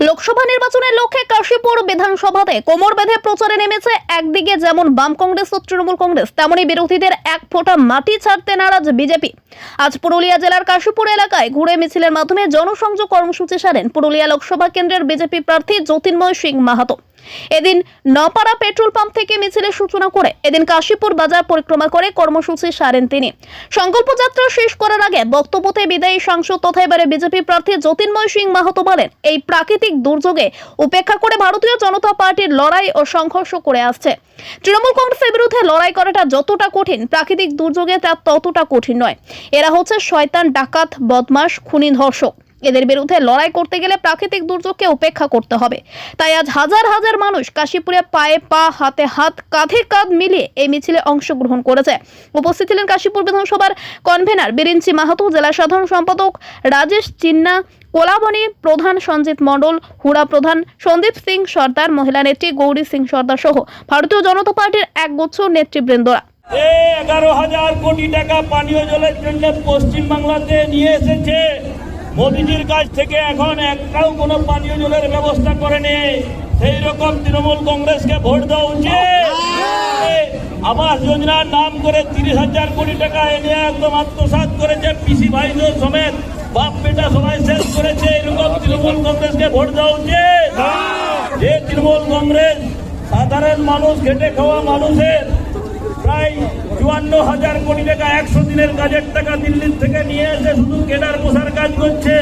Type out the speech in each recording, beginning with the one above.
লোকসভা নির্বাচনের লক্ষ্যে কাশীপুর বিধানসভাতে কোমর বেঁধে প্রচারে নেমেছে একদিকে যেমন বাম কংগ্রেস ও তৃণমূল কংগ্রেস তেমনই বিরোধীদের এক ফোঁটা মাটি ছাড়তে নারাজ বিজেপি। আজ পুরুলিয়া জেলার কাশীপুর এলাকায় ঘুরে মিছিলের মাধ্যমে জনসংযোগ কর্মসূচি সারেন পুরুলিয়া লোকসভা কেন্দ্রের বিজেপি প্রার্থী জ্যোতির্ময় সিং মাহাতো। এদিন নপাড়া পেট্রোল পাম্প থেকে মিছিলের সূচনা করে এদিন কাশীপুর বাজার পরিক্রমা করে কর্মসূচি সারেন তিনি। সংকল্প যাত্রা শেষ করার আগে বক্তব্যতে বিদায়ী সাংসদ তথা এবারে বিজেপি প্রার্থী যতীনময় সিং মাহাতো বলেন, এই প্রাকৃতিক দুর্যোগে উপেক্ষা করে ভারতীয় জনতা পার্টির লড়াই ও সংঘর্ষ করে আসছে। তৃণমূল কংগ্রেসের বিরুদ্ধে লড়াই করাটা যতটা কঠিন, প্রাকৃতিক দুর্যোগে তা ততটা কঠিন নয়। এরা হচ্ছে শয়তান, ডাকাত বদমাস খুনি, ধর্ষক। এদের বিরুদ্ধে লড়াই করতে গেলে প্রাকৃতিক দুর্যোগকে উপেক্ষা করতে হবে। তাই আজ হাজার হাজার মানুষ কাশীপুরে পায়ে পা, হাতে হাত, কাঁধে কাঁধ মিলিয়ে এই মিছিলে অংশগ্রহণ করেছে। উপস্থিত ছিলেন কাশীপুর বিধানসভার কনভেনার বিরিঞ্চি মাহাতো, জেলা সাধারণ সম্পাদক রাজেশ চিন্না, কোলাবনী প্রধান সঞ্জিত মণ্ডল, হুড়া প্রধান সন্দীপ সিং সর্দার, মহিলা নেত্রী গৌরী সিং সর্দার সহ ভারতীয় জনতা পার্টির একগুচ্ছ নেতৃবৃন্দরা। এগারো হাজার কোটি টাকা পানীয় জলের জন্য পশ্চিম বাংলাতে নিয়ে এসেছে। মোদিজির কাছ থেকে এখন একটাও কোনো পানীয় জলের ব্যবস্থা করেনি। সেই রকম তৃণমূল কংগ্রেসকে ভোট দেওয়া উচিত। আবাস যোজনার নাম করে তিরিশ হাজার কোটি টাকা এনে একদম আত্মসাৎ করেছে পিসি ভাইদের সমেত। বাপ বেটা সবাই শেষ করেছে এরকম তৃণমূল কংগ্রেসকে ভোট দেওয়া উচিত। যে তৃণমূল কংগ্রেস সাধারণ মানুষ, খেটে খাওয়া মানুষের, প্রায় চুয়ান্ন হাজার কোটি টাকা একশো দিনের কাজের টাকা দিল্লির থেকে নিয়ে এসে শুধু কেনার পোষার কাজ করছে।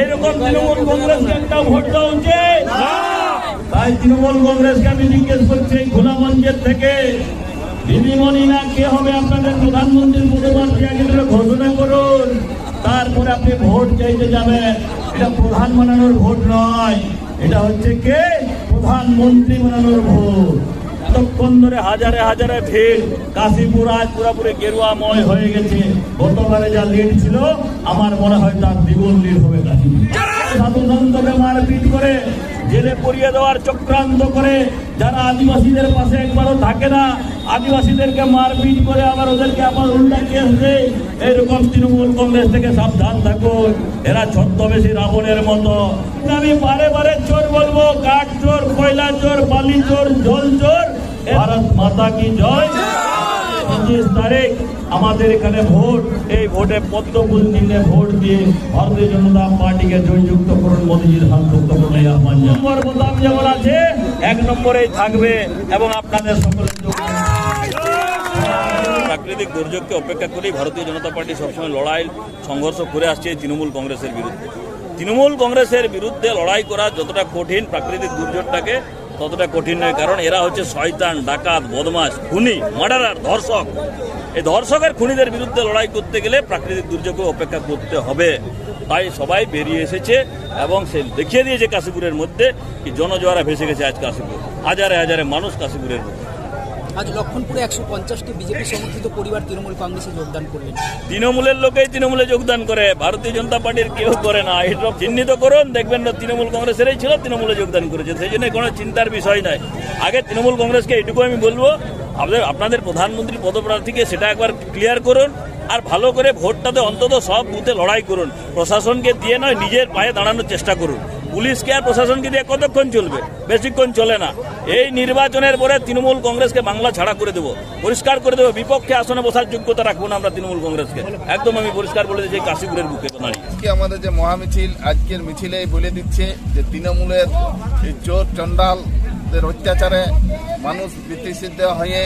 এরকম তৃণমূল কংগ্রেসকে একটা ভোট দেওয়া উচিত। তাই তৃণমূল কংগ্রেসকে আমি জিজ্ঞেস করছি খোলা থেকে। দিদিমণি না কে হবে আপনাদের প্রধানমন্ত্রীর পদপ্রার্থী আগে ঘোষণা করুন? তারপরে আপনি ভোট চাইতে যাবেন। এটা প্রধান বানানোর ভোট নয়। এটা হচ্ছে কে? প্রধানমন্ত্রী বানানোর ভোট। ধরে হাজারে হাজারে ভিড়। কাশীপুর আজ পুরোপুরি গেরুয়াময় হয়ে গেছে। গতবারে যা লিড ছিল, আমার মনে হয় তার দ্বিগুণ লিড হবে মারপিট করে, জেলে পরিয়ে দেওয়ার চক্রান্ত করে, যারা আদিবাসীদের পাশে একবারও থাকে না, আদিবাসীদেরকে মারপিট করে আবার ওদেরকে আবার উল্টা কেস দেয়। এরকম তৃণমূল কংগ্রেস থেকে সাবধান থাকুন। এরা ছদ্মবেশী রাবণের মতো। আমি বারে বারে চোর বলব কাঠ চোর কয়লা চোর বালি চোর জল চোর ভারত মাতা কি জয়? পঁচিশ তারিখ আমাদের এখানে ভোট। এই ভোটে পদ্মফুল চিহ্নে ভোট দিয়ে ভারতীয় জনতা পার্টিকে জয়যুক্ত করুন মোদীজির সংযুক্ত করুন এই আহ্বান। নম্বর বোতাম যেমন আছে এক নম্বরেই থাকবে এবং আপনাদের সকলের প্রাকৃতিক দুর্যোগকে অপেক্ষা করেই ভারতীয় জনতা পার্টি সবসময় লড়াই সংঘর্ষ করে আসছে তৃণমূল কংগ্রেসের বিরুদ্ধে। তৃণমূল কংগ্রেসের বিরুদ্ধে লড়াই করা যতটা কঠিন প্রাকৃতিক দুর্যোগটাকে ততটা কঠিন নয়, কারণ এরা হচ্ছে শয়তান, ডাকাত বদমাস খুনি, মার্ডারার ধর্ষক। এই ধর্ষকের খুনিদের বিরুদ্ধে লড়াই করতে গেলে প্রাকৃতিক দুর্যোগকে অপেক্ষা করতে হবে। তাই সবাই বেরিয়ে এসেছে এবং সে দেখিয়ে দিয়েছে কাশীপুরের মধ্যে, কি জনজোয়ারা ভেসে গেছে আজ কাশীপুর। হাজারে হাজারে মানুষ কাশীপুরের মধ্যে। আজ লক্ষণপুরে একশো পঞ্চাশটি বিজেপি সমর্থিত পরিবার তৃণমূল কংগ্রেসে যোগদান করলেন। তৃণমূলের লোকেই তৃণমূলে যোগদান করে, ভারতীয় জনতা পার্টির কেউ করে না। এটা চিহ্নিত করুন, দেখবেন না তৃণমূল কংগ্রেসেরই ছিল, তৃণমূলে যোগদান করেছে। সেই জন্য কোনো চিন্তার বিষয় নাই। আগে তৃণমূল কংগ্রেসকে এটুকু আমি বলব আপনাদের আপনাদের প্রধানমন্ত্রী পদপ্রার্থীকে সেটা একবার ক্লিয়ার করুন, আর ভালো করে ভোটটাতে অন্তত সব বুথে লড়াই করুন। প্রশাসনকে দিয়ে নয়, নিজের পায়ে দাঁড়ানোর চেষ্টা করুন। পুলিশকে আর প্রশাসনকে দিয়ে কতক্ষণ চলবে? বেশিক্ষণ চলে না। এই নির্বাচনের পরে তৃণমূল কংগ্রেসকে বাংলা ছাড়া করে দেবো। পরিষ্কার করে দেবো। বিপক্ষে আসনে বসার যোগ্যতা রাখব না আমরা তৃণমূল কংগ্রেসকে। একদম আমি পরিষ্কার বলে দিচ্ছি কাশীপুরের বুকে দাঁড়িয়ে। আমাদের যে মহামিছিল, আজকের মিছিলে বলে দিচ্ছে যে তৃণমূলের চোর চন্ডালদের অত্যাচারে মানুষ বিতৃষিত হয়ে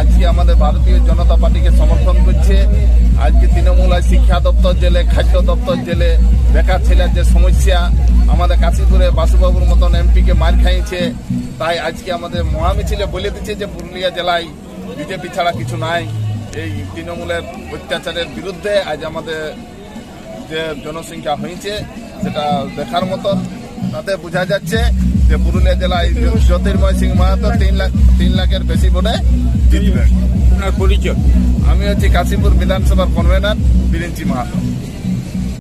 আজকে আমাদের ভারতীয় জনতা পার্টিকে সমর্থন করছে। আজকে তৃণমূল শিক্ষা দপ্তর জেলে, খাদ্য দপ্তর জেলে বেকার ছেলের যে সমস্যা, আমাদের কাশীপুরে বাসুবাবুর মতন এমপিকে মার খাইছে তাই আজকে আমাদের মহামিছিলে বলে দিচ্ছে যে পুরুলিয়া জেলায় বিজেপি ছাড়া কিছু নাই। এই তৃণমূলের অত্যাচারের বিরুদ্ধে আজ আমাদের যে জনসংখ্যা হয়েছে, সেটা দেখার মতন তাতে বোঝা যাচ্ছে যে পুরুলিয়া জেলায় জ্যোতির্ময় সিং মাহাতো তিন লাখ তিন লাখের বেশি ভোটে জিতবে। আপনার পরিচয়? আমি হচ্ছি কাশীপুর বিধানসভার কনভেনার বিরিঞ্চি মাহাতো।